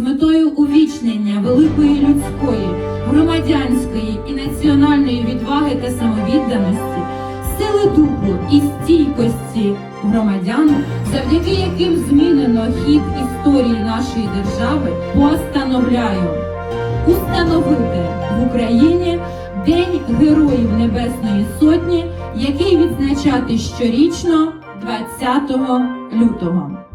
Метою увічнення великої людської, громадянської і національної відваги та самовідданості, сили духу і стійкості громадян, завдяки яким змінено хід історії нашої держави, постановляю установити в Україні День Героїв Небесної Сотні, який відзначати щорічно 20 лютого.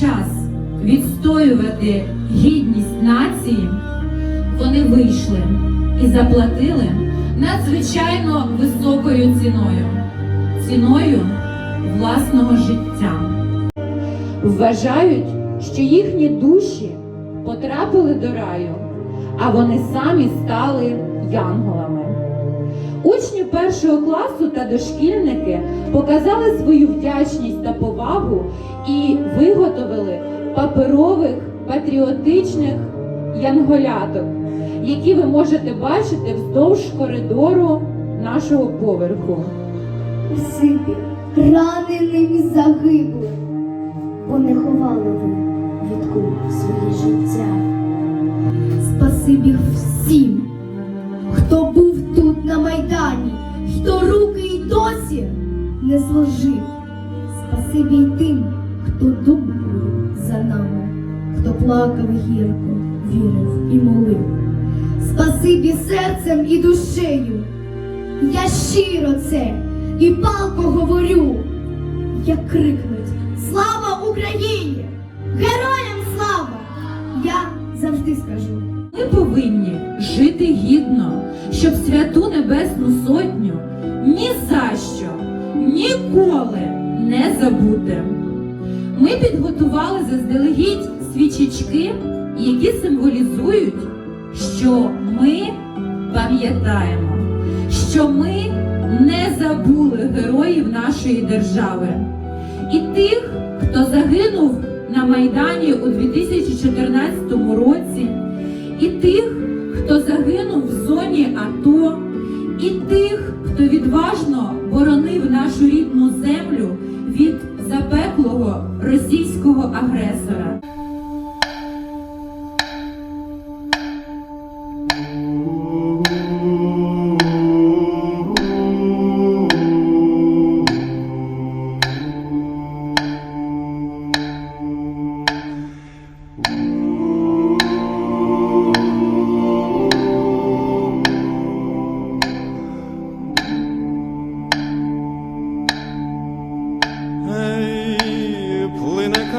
Час відстоювати гідність нації, вони вийшли і заплатили надзвичайно високою ціною ціною власного життя. Вважають, що їхні душі потрапили до раю, а вони самі стали янголами. Учні першого класу та дошкільники показали свою вдячність та повагу і виготовили паперових патріотичних янголяток, які ви можете бачити вздовж коридору нашого поверху. Спасибі раненим і загиблим, бо не ховали ви від свої життя. Спасибі всім, хто майдані, хто руки й досі не зложив. Спасибі й тим, хто думав за нами, хто плакав гірко, вірив і молив. Спасибі серцем і душею. Я щиро це і палко говорю, як крикнуть Слава Україні! Героям слава! Я завжди скажу. Ми повинні жити гідно, щоб святу Небесну Сотню ні за що, ніколи не забути. Ми підготували заздалегідь свічечки, які символізують, що ми пам'ятаємо, що ми не забули героїв нашої держави і тих, хто загинув на Майдані у 2014 році, тих,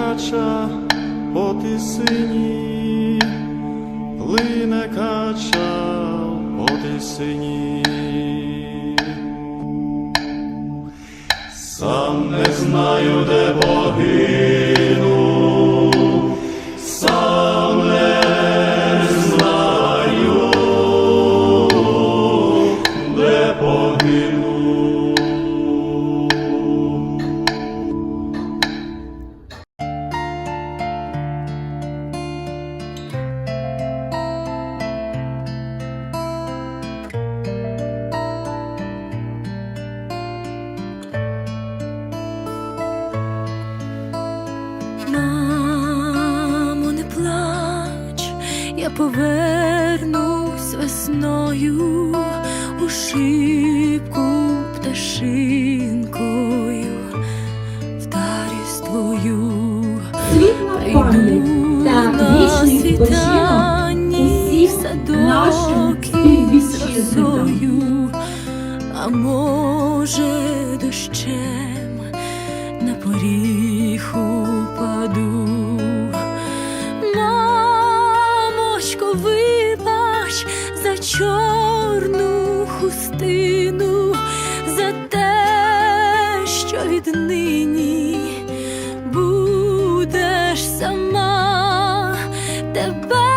кача по ти сині, плине кача по ти сині, Сам не знаю, де боги. Я повернусь весною у шибку пташинкою, вдарюсь твою. Та вічний відпочинок усім нашим росою, а може нині будеш сама, тебе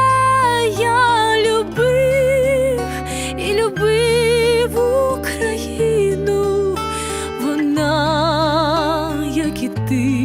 я любив і любив Україну, вона, як і ти.